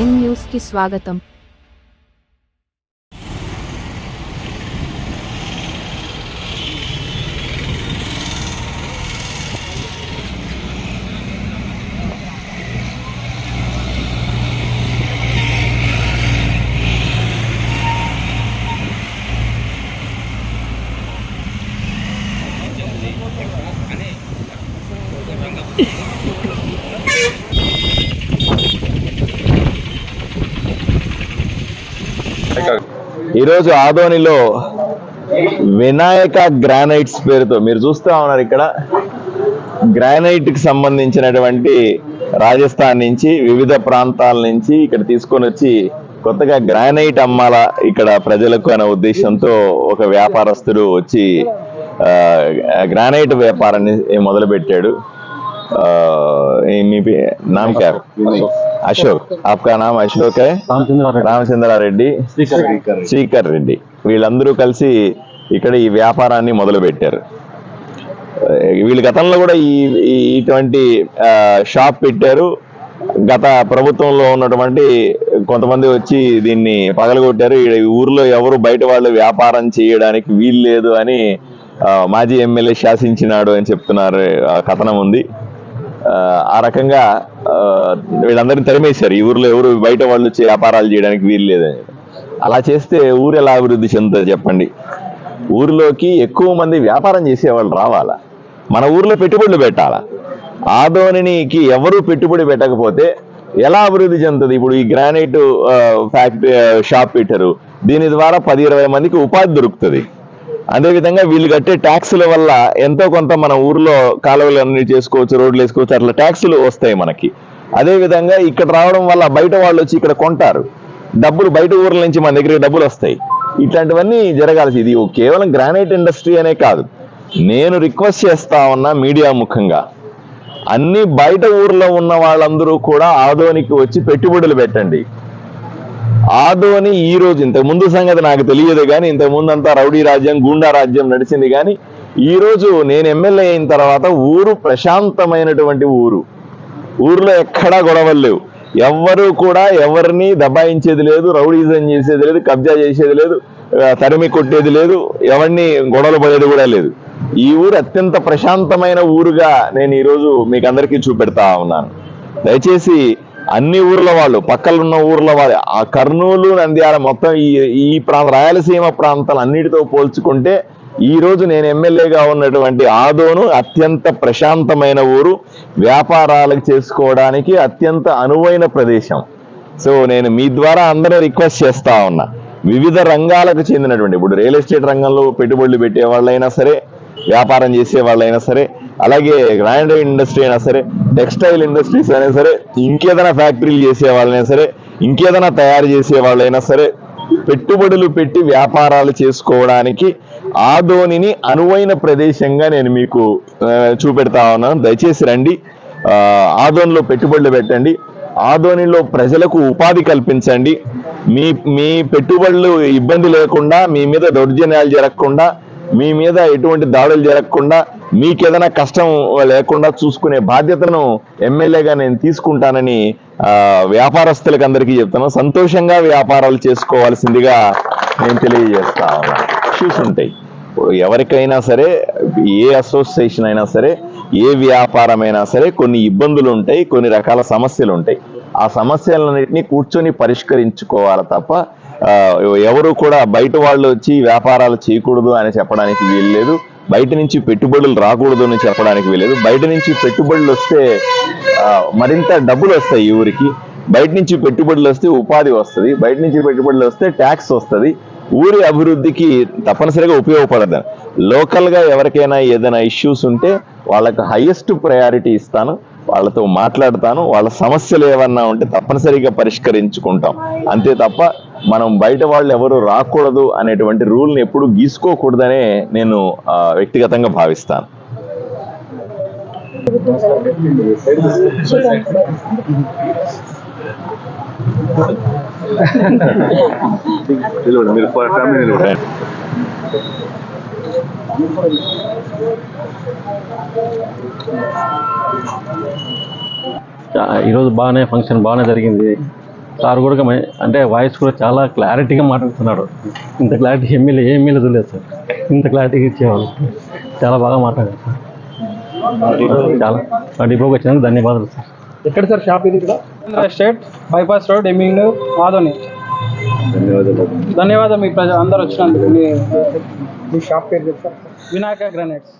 Prime news కి స్వాగతం ఈరోజు ఆదోనిలో వినాయక గ్రానైట్స్ పేరుతో మీరు చూస్తూ ఉన్నారు ఇక్కడ గ్రానైట్కి సంబంధించినటువంటి రాజస్థాన్ నుంచి వివిధ ప్రాంతాల నుంచి ఇక్కడ తీసుకొని వచ్చి కొత్తగా గ్రానైట్ అమ్మాలా ఇక్కడ ప్రజలకు అనే ఉద్దేశంతో ఒక వ్యాపారస్తుడు వచ్చి గ్రానైట్ వ్యాపారాన్ని మొదలుపెట్టాడు. పే- నామ్ క్యా? అశోక్. ఆప్కా నామ్ అశోక్ హై? రామచంద్రారెడ్డి. శ్రీకర్ రెడ్డి. వీళ్ళందరూ కలిసి ఇక్కడ ఈ వ్యాపారాన్ని మొదలు పెట్టారు ఆ, వీళ్ళు గతంలో కూడా ఈ ఇటువంటి ఆ, షాప్ పెట్టారు. గత ప్రభుత్వంలో ఉన్నటువంటి కొంతమంది వచ్చి దీన్ని పగలగొట్టారు. ఈ ఊర్లో ఎవరు బయట వాళ్ళు వ్యాపారం చేయడానికి వీలు లేదు అని మాజీ ఎమ్మెల్యే శాసించినాడు అని చెప్తున్నారు. ఆ కథనం ఉంది. ఆ, రకంగా వీళ్ళందరిని వీళ్ళందరినీ తరిమేశారు. ఈ ఊర్లో ఎవరు బయట వాళ్ళు వచ్చి వ్యాపారాలు చేయడానికి వీలు లేదని. అలా చేస్తే ఊరు ఎలా అభివృద్ధి చెందుతుంది చెప్పండి. ఊరిలోకి ఎక్కువ మంది వ్యాపారం చేసేవాళ్ళు రావాలా? మన ఊర్లో పెట్టుబడులు పెట్టాలా? ఆదోనికి ఎవరు పెట్టుబడి పెట్టకపోతే ఎలా అభివృద్ధి చెందుతుంది? ఇప్పుడు ఈ గ్రానైట్ ఫ్యాక్టరీ షాప్ పెట్టారు. దీని ద్వారా పది ఇరవై మందికి ఉపాధి దొరుకుతుంది. అదేవిధంగా వీళ్ళు కట్టే ట్యాక్సుల వల్ల ఎంతో కొంత మన ఊర్లో కాలువలు అన్ని చేసుకోవచ్చు రోడ్లు వేసుకోవచ్చు అట్లా ట్యాక్సులు వస్తాయి మనకి. అదేవిధంగా ఇక్కడ రావడం వల్ల బయట వాళ్ళు వచ్చి ఇక్కడ కొంటారు. డబ్బులు బయట ఊర్ల నుంచి మన దగ్గరికి డబ్బులు వస్తాయి. ఇట్లాంటివన్నీ జరగాల్సి ఇది కేవలం గ్రానైట్ ఇండస్ట్రీ అనే కాదు. నేను రిక్వెస్ట్ చేస్తా ఉన్నా మీడియా ముఖంగా. అన్ని బయట ఊర్లో ఉన్న వాళ్ళందరూ కూడా ఆదోనికి వచ్చి పెట్టుబడులు పెట్టండి. ఆదోని ఈ రోజు ఇంతకు ముందు సంగతి నాకు తెలియదు కానీ ఇంతకు ముందు అంతా రౌడీ రాజ్యం గూండా రాజ్యం నడిచింది కానీ ఈ రోజు నేను ఎమ్మెల్యే అయిన తర్వాత ఊరు ప్రశాంతమైనటువంటి ఊరు. ఊర్లో ఎక్కడా గొడవలు లేవు. ఎవ్వరు కూడా ఎవరిని దబాయించేది లేదు రౌడీజం చేసేది లేదు కబ్జా చేసేది లేదు తరిమి కొట్టేది లేదు ఎవరిని గొడవలు పడేది కూడా లేదు. ఈ ఊరు అత్యంత ప్రశాంతమైన ఊరుగా నేను ఈరోజు మీకు అందరికీ చూపెడతా ఉన్నాను. దయచేసి అన్ని ఊర్ల వాళ్ళు పక్కలున్న ఊర్ల వాళ్ళు. ఆ కర్నూలు నంద్యాల మొత్తం ఈ ఈ ప్రాంత రాయలసీమ ప్రాంతాలు అన్నిటితో పోల్చుకుంటే ఈ రోజు నేను ఎమ్మెల్యేగా ఉన్నటువంటి ఆదోను అత్యంత ప్రశాంతమైన ఊరు. వ్యాపారాలకు చేసుకోవడానికి అత్యంత అనువైన ప్రదేశం. సో నేను మీ ద్వారా అందరూ రిక్వెస్ట్ చేస్తా ఉన్నా. వివిధ రంగాలకు చెందినటువంటి ఇప్పుడు రియల్ ఎస్టేట్ రంగంలో పెట్టుబడులు పెట్టే వాళ్ళైనా సరే వ్యాపారం చేసే వాళ్ళైనా సరే అలాగే గ్రాండ్ ఇండస్ట్రీ అయినా సరే టెక్స్టైల్ ఇండస్ట్రీస్ అయినా సరే ఇంకేదైనా ఫ్యాక్టరీలు చేసే వాళ్ళైనా సరే ఇంకేదైనా తయారు చేసే వాళ్ళైనా సరే పెట్టుబడులు పెట్టి వ్యాపారాలు చేసుకోవడానికి ఆ ధోనిని అనువైన ప్రదేశంగా నేను మీకు చూపెడతా ఉన్నాను. దయచేసి రండి. ఆ, ఆదోనిలో పెట్టుబడులు పెట్టండి. ఆదోనిలో ప్రజలకు ఉపాధి కల్పించండి. మీ మీ పెట్టుబడులు ఇబ్బంది లేకుండా మీ మీద దౌర్జన్యాలు జరగకుండా మీ మీద ఎటువంటి దాడులు జరగకుండా మీకేదైనా కష్టం లేకుండా చూసుకునే బాధ్యతను ఎమ్మెల్యేగా నేను తీసుకుంటానని వ్యాపారస్తులకు అందరికీ చెప్తాను సంతోషంగా వ్యాపారాలు చేసుకోవాల్సిందిగా నేను తెలియజేస్తా చూసుంటాయి ఇష్యూస్ ఉంటాయి. ఇప్పుడు ఎవరికైనా సరే ఏ అసోసియేషన్ అయినా సరే ఏ వ్యాపారమైనా సరే కొన్ని ఇబ్బందులు ఉంటాయి కొన్ని రకాల సమస్యలు ఉంటాయి. ఆ సమస్యలన్నింటినీ కూర్చొని పరిష్కరించుకోవాలి తప్ప ఎవరు కూడా బయట వాళ్ళు వచ్చి వ్యాపారాలు చేయకూడదు అని చెప్పడానికి వీల్లేదు. బయట నుంచి పెట్టుబడులు రాకూడదు అని చెప్పడానికి వీల్లేదు. బయట నుంచి పెట్టుబడులు వస్తే మరింత డబ్బులు వస్తాయి ఈ ఊరికి. బయట నుంచి పెట్టుబడులు వస్తే ఉపాధి వస్తుంది. బయట నుంచి పెట్టుబడులు వస్తే ట్యాక్స్ వస్తుంది. ఊరి అభివృద్ధికి తప్పనిసరిగా ఉపయోగపడదు. లోకల్గా ఎవరికైనా ఏదైనా ఇష్యూస్ ఉంటే వాళ్ళకి హైయెస్ట్ ప్రయారిటీ ఇస్తాను. వాళ్ళతో మాట్లాడతాను. వాళ్ళ సమస్యలు ఏమన్నా ఉంటే తప్పనిసరిగా పరిష్కరించుకుంటాం. అంతే తప్ప మనం బయట వాళ్ళు ఎవరు రాకూడదు అనేటువంటి రూల్ని ఎప్పుడు గీసుకోకూడదనే నేను వ్యక్తిగతంగా భావిస్తాను. ఈరోజు బాగానే ఫంక్షన్ బాగానే జరిగింది. సార్ కూడా అంటే వాయిస్ కూడా చాలా క్లారిటీగా మాట్లాడుతున్నాడు. ఇంత క్లారిటీ ఎమ్మెల్యే ఏ ఎమ్మెల్యే చూడలేదు సార్. ఇంత క్లారిటీగా ఇచ్చేవాళ్ళు. చాలా బాగా మాట్లాడారు సార్. చాలా. మా డిపోకి వచ్చినందుకు ధన్యవాదాలు సార్. ఎక్కడ సార్ షాప్ ఇది ఇక్కడ ఎస్టేట్ బైపాస్ రోడ్ ఎమ్మింగ్ ఆదోని ధన్యవాదాలు. మీ ప్రజ అందరు వచ్చినందుకు. మీ మీ షాప్ పేరు వినాయక గ్రానైట్స్.